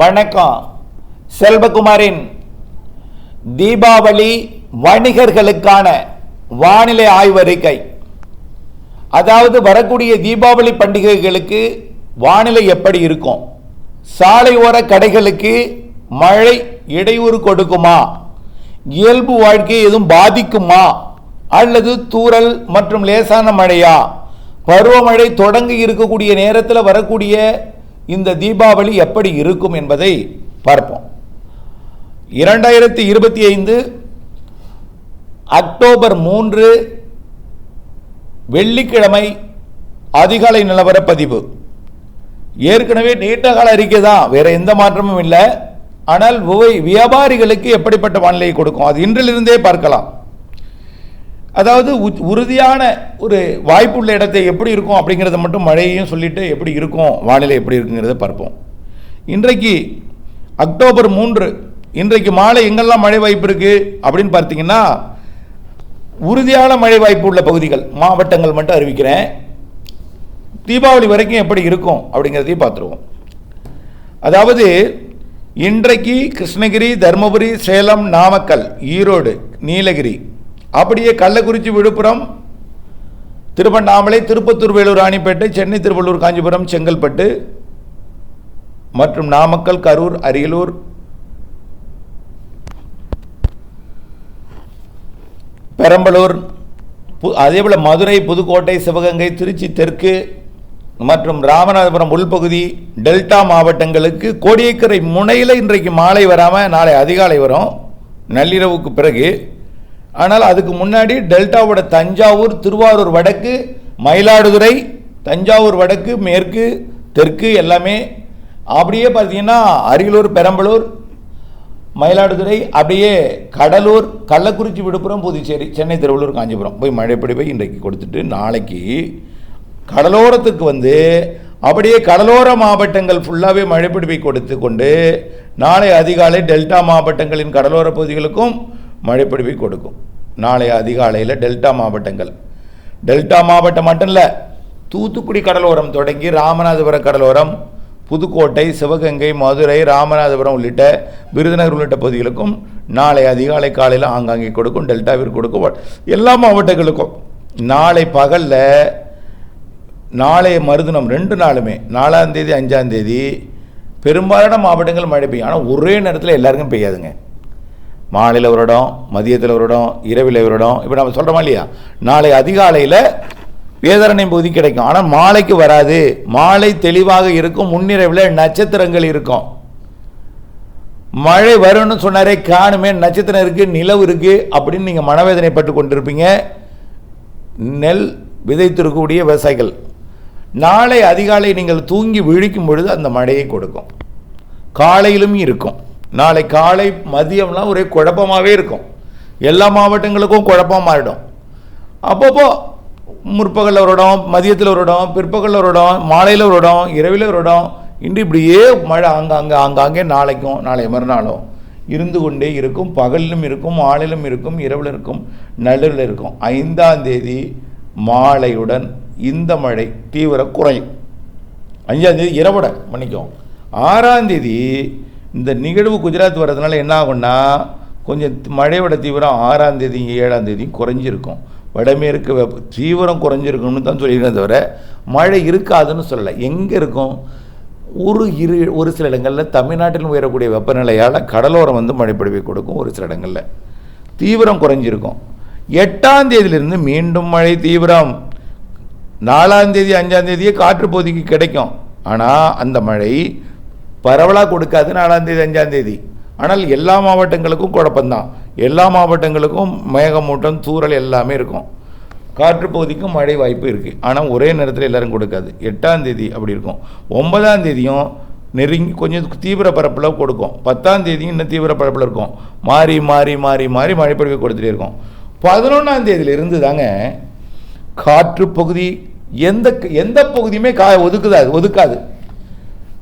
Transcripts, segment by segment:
வணக்கம். செல்வகுமாரின் தீபாவளி வணிகர்களுக்கான வானிலை ஆய்வறிக்கை அதாவது வரக்கூடிய தீபாவளி பண்டிகைகளுக்கு வானிலை எப்படி இருக்கும்? சாலையோர கடைகளுக்கு மழை இடையூறு கொடுக்குமா? இயல்பு வாழ்க்கையை எதுவும் பாதிக்குமா? அல்லது தூறல் மற்றும் லேசான மழையா? பருவமழை தொடங்கி இருக்கக்கூடிய நேரத்தில் வரக்கூடிய இந்த தீபாவளி எப்படி இருக்கும் என்பதை பார்ப்போம். இரண்டாயிரத்தி இருபத்தி ஐந்து அக்டோபர் மூன்று வெள்ளிக்கிழமை அதிகாலை நிலவரப்பதிவு ஏற்கனவே நீண்ட கால அறிக்கை தான் வேற எந்த மாற்றமும் இல்லை. ஆனால் வியாபாரிகளுக்கு எப்படிப்பட்ட வானிலையை கொடுக்கும்? அது இன்றிலிருந்தே பார்க்கலாம். அதாவது உ- உறுதியான ஒரு வாய்ப்புள்ள இடத்தை எப்படி இருக்கும் அப்படிங்கிறத மட்டும் மழையையும் சொல்லிட்டு எப்படி இருக்கும் வானிலை எப்படி இருக்குங்கிறத பார்ப்போம். இன்றைக்கு அக்டோபர் மூன்று இன்றைக்கு மாலை எங்கெல்லாம் மழை வாய்ப்பு இருக்குது அப்படின்னு பார்த்தீங்கன்னா உறுதியான மழை வாய்ப்பு உள்ள பகுதிகள் மாவட்டங்கள் மட்டும் அறிவிக்கிறேன். தீபாவளி வரைக்கும் எப்படி இருக்கும் அப்படிங்கிறதையும் பார்த்துருவோம். அதாவது இன்றைக்கு கிருஷ்ணகிரி தருமபுரி சேலம் நாமக்கல் ஈரோடு நீலகிரி அப்படியே கள்ளக்குறிச்சி விழுப்புரம் திருவண்ணாமலை திருப்பத்தூர் வேலூர் ராணிப்பேட்டை சென்னை திருவள்ளூர் காஞ்சிபுரம் செங்கல்பட்டு மற்றும் நாமக்கல் கரூர் அரியலூர். பெரம்பலூர் பு- அதேபோல் மதுரை புதுக்கோட்டை சிவகங்கை திருச்சி தெற்கு மற்றும் ராமநாதபுரம் உள்பகுதி டெல்டா மாவட்டங்களுக்கு கோடியக்கரை முனையில் இன்றைக்கு மாலை வராமல் நாளை அதிகாலை வரும். நள்ளிரவுக்கு பிறகு ஆனால் அதுக்கு முன்னாடி டெல்டாவோட தஞ்சாவூர் திருவாரூர் வடக்கு மயிலாடுதுறை தஞ்சாவூர் வடக்கு மேற்கு தெற்கு எல்லாமே அப்படியே பார்த்தீங்கன்னா அரியலூர் பெரம்பலூர் மயிலாடுதுறை அப்படியே கடலூர் கள்ளக்குறிச்சி விழுப்புரம் புதுச்சேரி சென்னை திருவள்ளூர் காஞ்சிபுரம் போய் மழை போய் இன்றைக்கு கொடுத்துட்டு நாளைக்கு கடலோரத்துக்கு வந்து அப்படியே கடலோர மாவட்டங்கள் ஃபுல்லாகவே மழை பிடிப்பை கொடுத்து கொண்டு நாளை அதிகாலை டெல்டா மாவட்டங்களின் கடலோர பகுதிகளுக்கும் மழை கொடுக்கும். நாளை அதிகாலையில் டெல்டா மாவட்டங்கள். டெல்டா மாவட்டம் மட்டும் இல்லை தூத்துக்குடி கடலோரம் தொடங்கி ராமநாதபுரம் கடலோரம் புதுக்கோட்டை சிவகங்கை மதுரை ராமநாதபுரம் உள்ளிட்ட விருதுநகர் உள்ளிட்ட பகுதிகளுக்கும் நாளை அதிகாலை காலையில் ஆங்காங்கே கொடுக்கும் டெல்டாவிற்கு கொடுக்கும் எல்லா மாவட்டங்களுக்கும். நாளை பகலில் நாளைய மறுதினம் ரெண்டு நாளுமே நாலாம் தேதி அஞ்சாம் தேதி பெரும்பாலான மாவட்டங்கள் மழை பெய்யும். ஆனால் ஒரே நேரத்தில் எல்லாருக்கும் பெய்யாதுங்க. மாலையில் ஒரு இடம் மதியத்தில் ஒரு இடம் இரவில் ஒரு இடம் இப்போ நம்ம சொல்கிறோமா இல்லையா? நாளை அதிகாலையில் வேதரணை பகுதி கிடைக்கும். ஆனால் மாலைக்கு வராது. மாலை தெளிவாக இருக்கும். முன்னிரவில் நட்சத்திரங்கள் இருக்கும். மழை வரும்னு சொன்னாரே காணுமே நட்சத்திரம் இருக்குது நிலவு இருக்குது அப்படின்னு நீங்கள் மனவேதனைப்பட்டு கொண்டிருப்பீங்க. நெல் விதைத்திருக்கக்கூடிய விவசாயிகள். நாளை அதிகாலை நீங்கள் தூங்கி விழிக்கும் பொழுது அந்த மழையை கொடுக்கும். காலையிலும் இருக்கும். நாளை காலை மதியம்லாம் ஒரே குழப்பமாகவே இருக்கும். எல்லா மாவட்டங்களுக்கும் குழப்பம் மாறிடும். அப்பப்போ முற்பகலில் ஒரு இடம் மதியத்தில் ஒரு இடம் பிற்பகலில் ஒரு இடம் மாலையில் ஒரு இடம் இரவில் ஒரு இடம் இன்று இப்படியே மழை ஆங்காங்கே ஆங்காங்கே நாளைக்கும் நாளை மறுநாளும் இருந்து கொண்டே இருக்கும். பகலிலும் இருக்கும் மாலையிலும் இருக்கும் இரவில் இருக்கும் நடுவில் இருக்கும். ஐந்தாம் தேதி மாலையுடன் இந்த மழை தீவிர குறையும். அஞ்சாம் தேதி இரவோட மன்னிக்கும் ஆறாம் தேதி இந்த நிகழ்வு குஜராத் வர்றதுனால என்ன ஆகும்னா கொஞ்சம் மழையோட தீவிரம் ஆறாம் தேதியும் ஏழாம் தேதியும் குறைஞ்சிருக்கும். வடமேற்கு வெப்ப தீவிரம் குறைஞ்சிருக்கும்னு தான் சொல்லியிருக்கேன் தவிர மழை இருக்காதுன்னு சொல்லலை. எங்கே இருக்கும்? ஒரு இரு ஒரு சில இடங்களில் தமிழ்நாட்டில் உயரக்கூடிய வெப்பநிலையால் கடலோரம் வந்து மழைப்படுவை கொடுக்கும் ஒரு சில இடங்களில். தீவிரம் குறைஞ்சிருக்கும். எட்டாம் தேதியிலிருந்து மீண்டும் மழை தீவிரம். நாலாம் தேதி அஞ்சாம் தேதியே காற்று பகுதிக்கு கிடைக்கும். ஆனால் அந்த மழை பரவலாக கொடுக்காது நாலாம் தேதி அஞ்சாம் தேதி. ஆனால் எல்லா மாவட்டங்களுக்கும் குழப்பம்தான். எல்லா மாவட்டங்களுக்கும் மேகமூட்டம் சூறல் எல்லாமே இருக்கும். காற்று பகுதிக்கும் மழை வாய்ப்பு இருக்குது ஆனால் ஒரே நேரத்தில் எல்லாரும் கொடுக்காது. எட்டாம் தேதி அப்படி இருக்கும். ஒன்பதாம் தேதியும் நெருங்கி கொஞ்சம் தீவிர பரப்பில் கொடுக்கும். பத்தாம் தேதியும் இன்னும் தீவிர பரப்பில் இருக்கும். மாறி மாறி மாறி மாறி மழை பொழிவு கொடுத்துட்டே இருக்கும். பதினொன்றாம் தேதியிலிருந்து தாங்க காற்று பகுதி எந்த எந்த பகுதியுமே கா ஒதுக்குதாது ஒதுக்காது.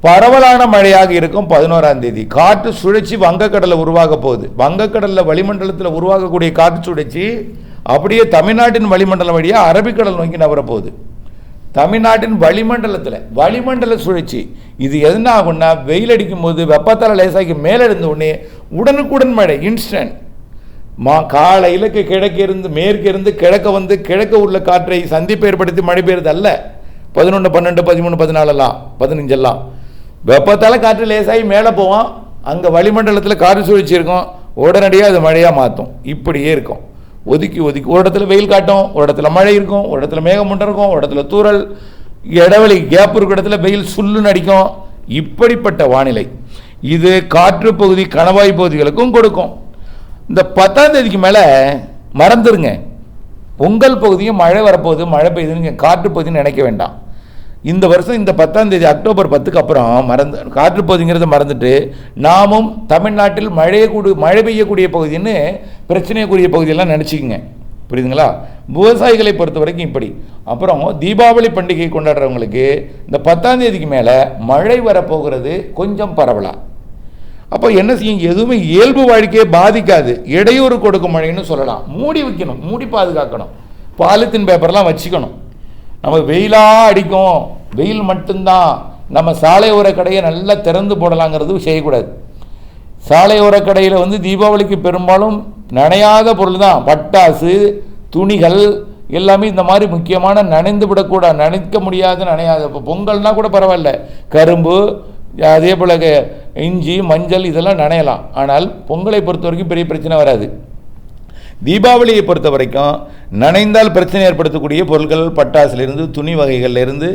பரவலான மழையாக இருக்கும் பதினோராம் தேதி. காற்று சுழற்சி வங்கக்கடலில் உருவாக போகுது. வங்கக்கடலில் வளிமண்டலத்தில் உருவாகக்கூடிய காற்று சுழற்சி அப்படியே தமிழ்நாட்டின் வளிமண்டலம் வழியாக அரபிக்கடல் நோக்கி நவரப்போகுது தமிழ்நாட்டின் வளிமண்டலத்தில் வளிமண்டல சுழற்சி. இது என்ன ஆகும்னா வெயில் அடிக்கும் போது வெப்பத்தால் லேசாக்கி மேலே இருந்த உடனே உடனுக்குடன் மழை இன்ஸ்டன்ட் மா காலையிலுக்கு கிழக்கே இருந்து மேற்கு இருந்து கிழக்க வந்து கிழக்க உள்ள காற்றை சந்திப்பு ஏற்படுத்தி மழை பெய்யுறது அல்ல. பதினொன்று பன்னெண்டு பதிமூணு பதினாலெல்லாம் பதினஞ்செல்லாம் வெப்பத்தால் காற்று லேசாகி மேலே போவோம். அங்கே வளிமண்டலத்தில் காற்று சுழற்சி இருக்கும். உடனடியாக அது மழையாக மாற்றும். இப்படியே இருக்கும். ஒதுக்கி ஒதுக்கி ஒரு இடத்துல வெயில் காட்டும் ஒரு இடத்துல மழை இருக்கும் ஒரு இடத்துல மேகமூட்டம் இருக்கும் ஒரு இடத்துல தூரல் இடைவெளி கேப் இருக்கிற இடத்துல வெயில் சுள்ளுன்னு அடிக்கும். இப்படிப்பட்ட வானிலை. இது காற்று பகுதி கணவாய் பகுதிகளுக்கும் கொடுக்கும். இந்த பத்தாம் தேதிக்கு மேலே மறந்துருங்க. உங்கள் பகுதியும் மழை வரப்போகுது மழை பெய்யுதுன்னு காற்று பகுதின்னு நினைக்க வேண்டாம். இந்த வருஷம் இந்த பத்தாம் தேதி அக்டோபர் பத்துக்கு அப்புறம் மறந்து காற்று பகுதிங்கிறத மறந்துட்டு நாமும் தமிழ்நாட்டில் மழையை கூடு மழை பெய்யக்கூடிய பகுதின்னு பிரச்சனைக்குரிய பகுதியெல்லாம் நினச்சிக்கங்க. புரியுதுங்களா? விவசாயிகளை பொறுத்த வரைக்கும் இப்படி. அப்புறம் தீபாவளி பண்டிகை கொண்டாடுறவங்களுக்கு இந்த பத்தாம் தேதிக்கு மேலே மழை வரப்போகிறது கொஞ்சம் பரவலாம் அப்போ என்ன செய்யும்? எதுவுமே இயல்பு வாழ்க்கையை பாதிக்காது. இடையூறு கொடுக்கும் மழைன்னு சொல்லலாம். மூடி வைக்கணும் மூடி பாதுகாக்கணும். பாலித்தீன் பேப்பர்லாம் வச்சுக்கணும். நம்ம வெயிலாக அடிக்கும். வெயில் மட்டும்தான். நம்ம சாலையோர கடையை நல்லா திறந்து போடலாங்கிறது செய்யக்கூடாது. சாலையோர கடையில் வந்து தீபாவளிக்கு பெரும்பாலும் நனையாத பொருள் தான் பட்டாசு துணிகள் எல்லாமே இந்த மாதிரி முக்கியமான நனைந்து விடக்கூடாது நனைக்க முடியாத நனையாத. இப்போ பொங்கல்னால் கூட பரவாயில்ல. கரும்பு அதே போல் இஞ்சி மஞ்சள் இதெல்லாம் நனையலாம். ஆனால் பொங்கலை பொறுத்த வரைக்கும் பெரிய பிரச்சனை வராது. தீபாவளியை பொறுத்த வரைக்கும் நனைந்தால் பிரச்சனை ஏற்படுத்தக்கூடிய பொருட்கள் பட்டாசுலேருந்து துணி வகைகள்லேருந்து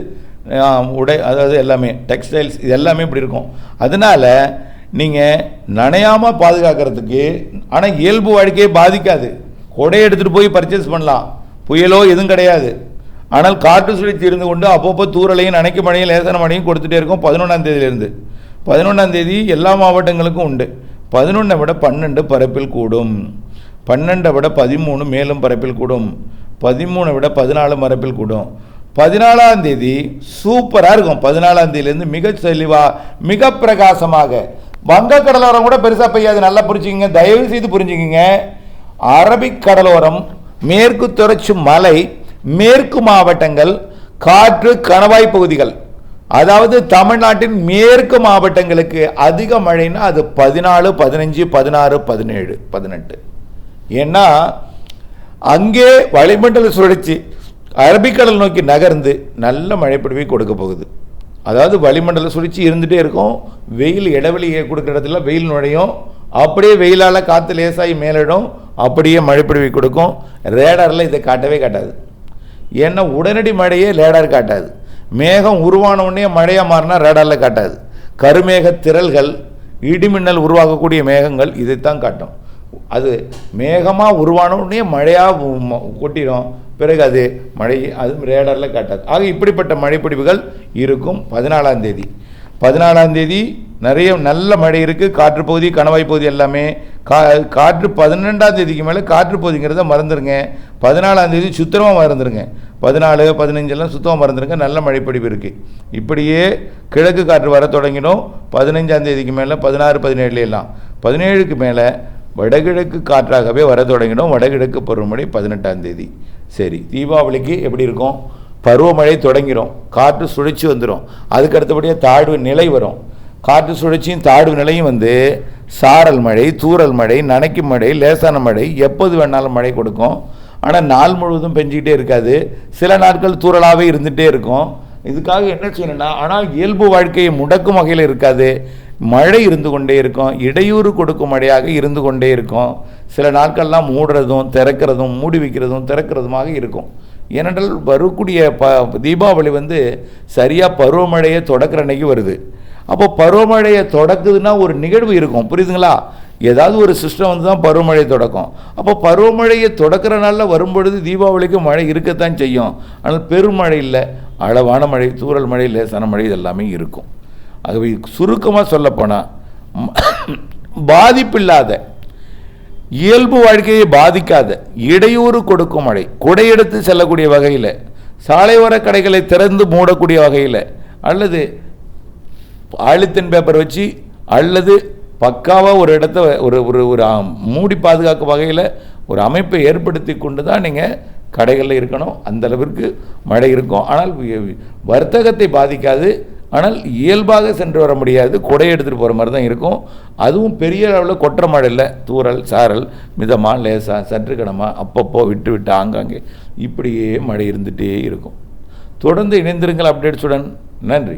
உடை அதாவது எல்லாமே டெக்ஸ்டைல்ஸ் இது எல்லாமே இப்படி இருக்கும். அதனால் நீங்கள் நனையாமல் பாதுகாக்கிறதுக்கு ஆனால் இயல்பு வாழ்க்கையை பாதிக்காது. கொடையை எடுத்துகிட்டு போய் பர்ச்சேஸ் பண்ணலாம். புயலோ எதுவும் கிடையாது. ஆனால் காற்று சுழற்சி இருந்து கொண்டு அப்பப்போ தூறலையும் நனைக்க மழையும் லேசான மழையும் கொடுத்துட்டே இருக்கும் பதினொன்றாம் தேதியிலேருந்து. பதினொன்றாம் தேதி எல்லா மாவட்டங்களுக்கும் உண்டு. பதினொன்றை விட பன்னெண்டு பரப்பில் கூடும். பன்னெண்டை விட பதிமூணு மேலும் பரப்பில் கூடும். பதிமூணை விட பதினாலு பரப்பில் கூடும். பதினாலாம் தேதி சூப்பராக இருக்கும். பதினாலாம் தேதியிலேருந்து மிக தெளிவாக மிக பிரகாசமாக. வங்கக்கடலோரம் கூட பெருசாக பெய்யாது. நல்லா புரிஞ்சுக்கிங்க. தயவு செய்து புரிஞ்சுக்கிங்க. அரபிக் கடலோரம் மேற்கு தொடர்ச்சி மலை மேற்கு மாவட்டங்கள் காற்று கணவாய் பகுதிகள். அதாவது தமிழ்நாட்டின் மேற்கு மாவட்டங்களுக்கு அதிக மழைன்னா அது பதினாலு பதினஞ்சு பதினாறு பதினேழு பதினெட்டு. ஏன்னா அங்கே வளிமண்டல சுழற்சி அரபிக்கடல் நோக்கி நகர்ந்து நல்ல மழைப்பொழிவை கொடுக்க போகுது. அதாவது வளிமண்டல சுழற்சி இருந்துகிட்டே இருக்கும். வெயில் இடைவெளி கொடுக்குற இடத்துல வெயில் நுழையும். அப்படியே வெயிலால் காற்று லேசாகி மேலிடும். அப்படியே மழைப்பிடிவை கொடுக்கும். ரேடாரில் இதை காட்டவே காட்டாது. ஏன்னா உடனடி மழையே ரேடார் காட்டாது. மேகம் உருவான உடனே மழையாக மாறினா ரேடாரில் காட்டாது. கருமேக திரள்கள் இடிமின்னல் உருவாகக்கூடிய மேகங்கள் இதைத்தான் காட்டும். அது மேகமாக உருவான உடனே மழையாக கொட்டிடும். பிறகு அது மழை அதுவும் ரேடரில் காட்டாது. ஆக இப்படிப்பட்ட மழைப்பிடிவுகள் இருக்கும் பதினாலாம் தேதி. பதினாலாம் தேதி நிறைய நல்ல மழை இருக்குது காற்று பகுதி கணவாய் பகுதி எல்லாமே. கா காற்று பதினெண்டாம் தேதிக்கு மேலே காற்று பகுதிங்கிறத மறந்துடுங்க பதினாலாம் தேதி சுத்தமாக மறந்துடுங்க பதினாலு பதினஞ்செல்லாம் சுத்தமாக மறந்துடுங்க நல்ல மழைப்படிவு இருக்குது இப்படியே கிழக்கு காற்று வர தொடங்கினோம் பதினஞ்சாம் தேதிக்கு மேலே பதினாறு பதினேழுலாம் பதினேழுக்கு மேலே வடகிழக்கு காற்றாகவே வர தொடங்கினோம். வடகிழக்கு பருவமழை பதினெட்டாம் தேதி. சரி தீபாவளிக்கு எப்படி இருக்கும்? பருவமழை தொடங்கிடும் காற்று சுழற்சி வந்துடும் அதுக்கு அடுத்தபடியாக தாழ்வு நிலை வரும். காற்று சுழற்சியும் தாழ்வு நிலையும் வந்து சாரல் மழை தூரல் மழை நனைக்கும் மழை லேசான மழை எப்போது வேணாலும் மழை கொடுக்கும். ஆனால் நாள் முழுவதும் பெஞ்சிக்கிட்டே இருக்காது. சில நாட்கள் தூறலாகவே இருந்துகிட்டே இருக்கும். இதுக்காக என்ன செய்யணும்னா ஆனால் இயல்பு வாழ்க்கையை முடக்கும் வகையில் இருக்காது. மழை இருந்து கொண்டே இருக்கும் இடையூறு கொடுக்கும் மழையாக இருந்து கொண்டே இருக்கும். சில நாட்கள்லாம் மூடுறதும் திறக்கிறதும் மூடி வைக்கிறதும் திறக்கிறதுமாக இருக்கும். ஏனென்றால் வரக்கூடிய ப தீபாவளி வந்து சரியாக பருவமழையை தொடக்கிற அன்னைக்கு வருது. அப்போ பருவமழையை தொடக்குதுன்னா ஒரு நிகழ்வு இருக்கும். புரியுதுங்களா? ஏதாவது ஒரு சிஸ்டம் வந்து தான் பருவமழை தொடக்கம். அப்போ பருவமழையை தொடக்கிற நாளில் வரும்பொழுது தீபாவளிக்கு மழை இருக்கத்தான் செய்யும். ஆனால் பெருமழை இல்லை அளவான மழை தூறல் மழை லேசான மழை இது எல்லாமே இருக்கும். ஆகவே சுருக்கமாக சொல்லப்போனால் பாதிப்பில்லாத இயல்பு வாழ்க்கையை பாதிக்காத இடையூறு கொடுக்கும் மழை குடையெடுத்து செல்லக்கூடிய வகையில் சாலையோர கடைகளை திறந்து மூடக்கூடிய வகையில் அல்லது ஆழித்தன் பேப்பர் வச்சு அல்லது பக்காவாக ஒரு இடத்த ஒரு ஒரு ஒரு மூடி பாதுகாக்கும் வகையில் ஒரு அமைப்பை ஏற்படுத்தி கொண்டு தான் நீங்கள் கடைகளில் இருக்கணும். அந்த அளவிற்கு மழை இருக்கும். ஆனால் வர்த்தகத்தை பாதிக்காது. ஆனால் இயல்பாக சென்று வர முடியாது. கொடை எடுத்துகிட்டு போகிற மாதிரி தான் இருக்கும். அதுவும் பெரிய அளவில் கொற்ற மழை இல்லை. தூறல் சாரல் மிதமாக லேசாக சற்று கனமாக அப்பப்போ விட்டு விட்டு ஆங்காங்கே இப்படியே மழை இருந்துகிட்டே இருக்கும். தொடர்ந்து இணைந்திருங்கள் அப்டேட்ஸுடன் நன்றி.